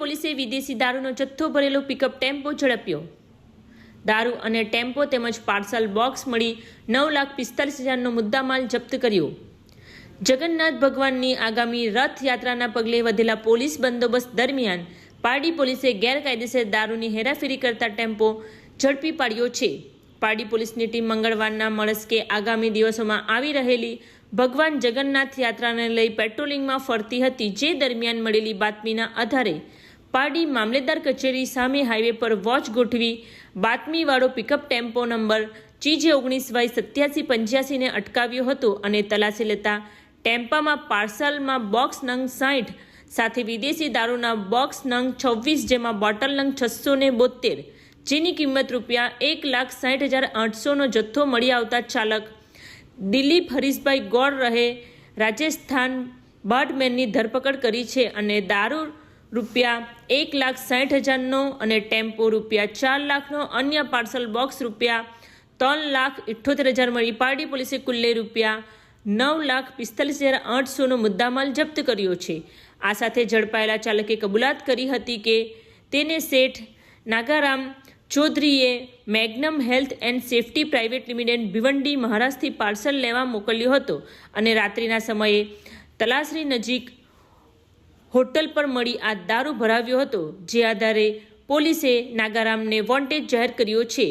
પોલીસે વિદેશી દારૂનો જથ્થો ભરેલો પિકઅપ ટેમ્પો ઝડપ્યો. દારૂ અને ટેમ્પો તેમજ પાર્સલ બોક્સ મળી નવ લાખ પિસ્તાલીસ હજારનો મુદ્દામાલ જપ્ત કર્યો. જગન્નાથ ભગવાનની આગામી રથયાત્રાના પગલે વધેલા પોલીસ બંદોબસ્ત દરમિયાન પારડી પોલીસે ગેરકાયદેસર દારૂની હેરાફેરી કરતા ટેમ્પો ઝડપી પાડ્યો છે. પારડી પોલીસની ટીમ મંગળવારના મળસ્કે આગામી દિવસોમાં આવી રહેલી ભગવાન જગન્નાથ યાત્રાને લઈ પેટ્રોલિંગમાં ફરતી હતી, જે દરમિયાન મળેલી બાતમીના આધારે પારડી મામલેદાર કચેરી સામે હાઈવે પર વોચ ગોઠવી બાતમીવાળો પિકઅપ ટેમ્પો નંબર ચીજે ઓગણીસ વાય સત્યાસી પંચ્યાસીને અટકાવ્યો હતો અને તલાશી લેતા ટેમ્પામાં પાર્સલમાં બોક્સ નંગ સાઠ સાથે વિદેશી દારૂના બોક્સ નંગ છવ્વીસ જેમાં બોટલ નંગ છસો ને બોતેર જેની કિંમત રૂપિયા એક લાખ સાઠ હજાર આઠસોનો જથ્થો મળી આવતા ચાલક દિલીપ હરીશભાઈ ગોળ રહે, રાજસ્થાન બર્ડમેનની ધરપકડ કરી છે અને દારૂ રૂપિયા એક લાખ સાઠ હજારનો અને ટેમ્પો રૂપિયા ચાર લાખનો અન્ય પાર્સલ બોક્સ રૂપિયા ત્રણ લાખ ઇઠ્ઠોતેર હજાર મળી. પારડી પોલીસે કુલ્લે રૂપિયા નવ લાખ પિસ્તાલીસ હજાર આઠસોનો મુદ્દામાલ જપ્ત કર્યો છે. આ સાથે ઝડપાયેલા ચાલકે કબૂલાત કરી હતી કે તેને શેઠ નાગારામ ચૌધરીએ Magnum Health and Safety Private Limited Bhiwandi મહારાષ્ટ્રથી parcel લેવા મોકલ્યો હતો અને રાત્રિના સમયે તલાસરી નજીક હોટલ પર મળી આ દારૂ ભરાવ્યો હતો, જે આધારે પોલીસે નાગારામને વોન્ટેડ જાહેર કર્યો છે.